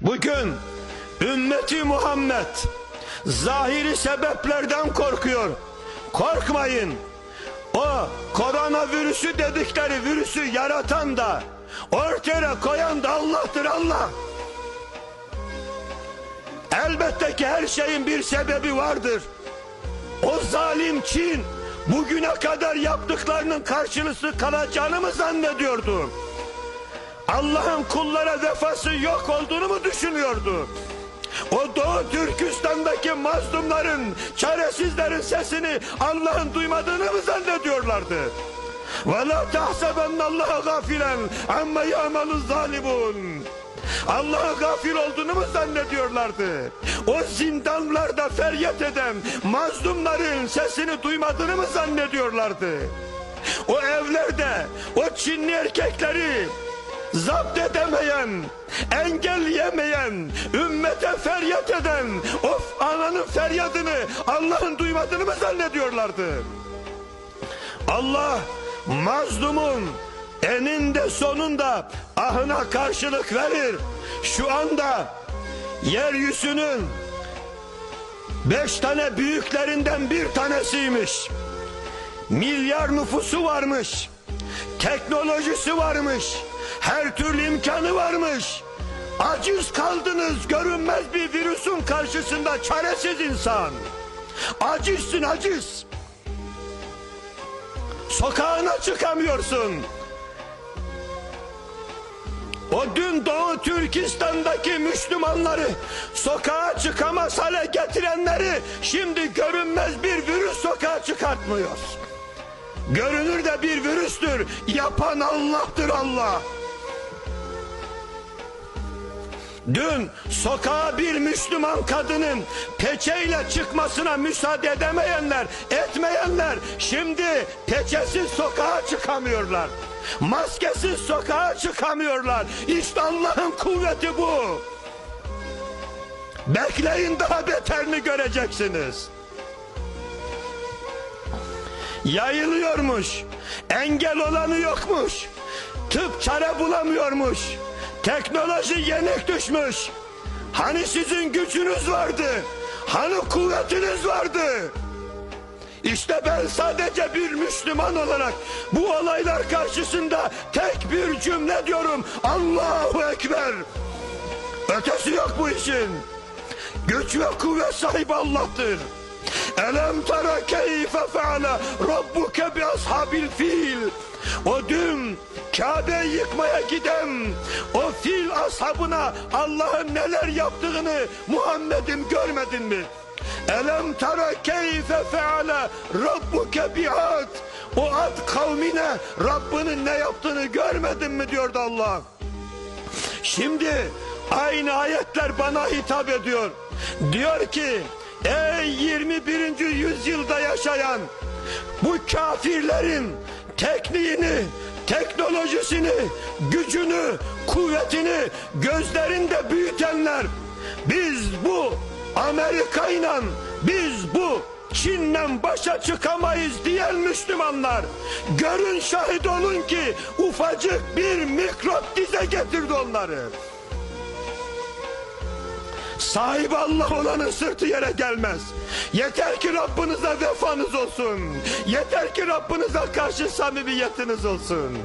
Bugün ümmeti Muhammed zahiri sebeplerden korkuyor. Korkmayın. O koronavirüsü dedikleri virüsü yaratan da ortaya koyan da Allah'tır Allah. Elbette ki her şeyin bir sebebi vardır. O zalim Çin bugüne kadar yaptıklarının karşılısı kalacağını mı zannediyordu? Allah'ın kullara vefası yok olduğunu mu düşünüyordu? O Doğu Türkistan'daki mazlumların, çaresizlerin sesini Allah'ın duymadığını mı zannediyorlardı? وَلَا تَحْسَبَنَّ اللّٰهَ غَافِلًا عَمَّ يَعْمَلُ الظَّالِمُونَ Allah'a gafil olduğunu mu zannediyorlardı? O zindanlarda feryat eden mazlumların sesini duymadığını mı zannediyorlardı? O evlerde o Çinli erkekleri zapt edemeyen, engelleyemeyen, ümmete feryat eden o ananın feryadını Allah'ın duymadığını mı zannediyorlardı? Allah mazlumun eninde sonunda ahına karşılık verir. Şu anda yeryüzünün beş tane büyüklerinden bir tanesiymiş. Milyar nüfusu varmış. Teknolojisi varmış. Her türlü imkanı varmış. Aciz kaldınız görünmez bir virüsün karşısında çaresiz insan. Acizsin aciz. Sokağına çıkamıyorsun. O dün Doğu Türkistan'daki Müslümanları sokağa çıkamaz hale getirenleri şimdi görünmez bir virüs sokağa çıkartmıyor. Görünür de bir virüstür. Yapan Allah'tır Allah. Dün sokağa bir Müslüman kadının peçeyle çıkmasına müsaade edemeyenler, etmeyenler şimdi peçesiz sokağa çıkamıyorlar. Maskesiz sokağa çıkamıyorlar. İşte Allah'ın kuvveti bu. Bekleyin daha beterini göreceksiniz. Yayılıyormuş. Engel olanı yokmuş. Tıp çare bulamıyormuş. Teknoloji yenik düşmüş. Hani sizin gücünüz vardı? Hani kuvvetiniz vardı? İşte ben sadece bir Müslüman olarak bu olaylar karşısında tek bir cümle diyorum. Allahu Ekber. Ötesi yok bu işin. Güç ve kuvvet sahibi Allah'tır. Elem tara keyfe feale rabbuke bi ashabil fil. O dün Kabe'yi yıkmaya giden o fil ashabına Allah'ın neler yaptığını Muhammed'im görmedin mi? Elem tara keyfe feale rabbuke bi ad. O ad kavmine Rabbinin ne yaptığını görmedin mi diyordu Allah. Şimdi aynı ayetler bana hitap ediyor. Diyor ki ey 21. yüzyılda yaşayan bu kafirlerin tekniğini, teknolojisini, gücünü, kuvvetini gözlerinde büyütenler biz bu Amerika ile biz bu Çin'le başa çıkamayız diyen Müslümanlar görün şahit olun ki ufacık bir mikrop dize getirdi onları. Sahibi Allah olanın sırtı yere gelmez. Yeter ki Rabbinize vefanız olsun. Yeter ki Rabbinize karşı samimiyetiniz olsun.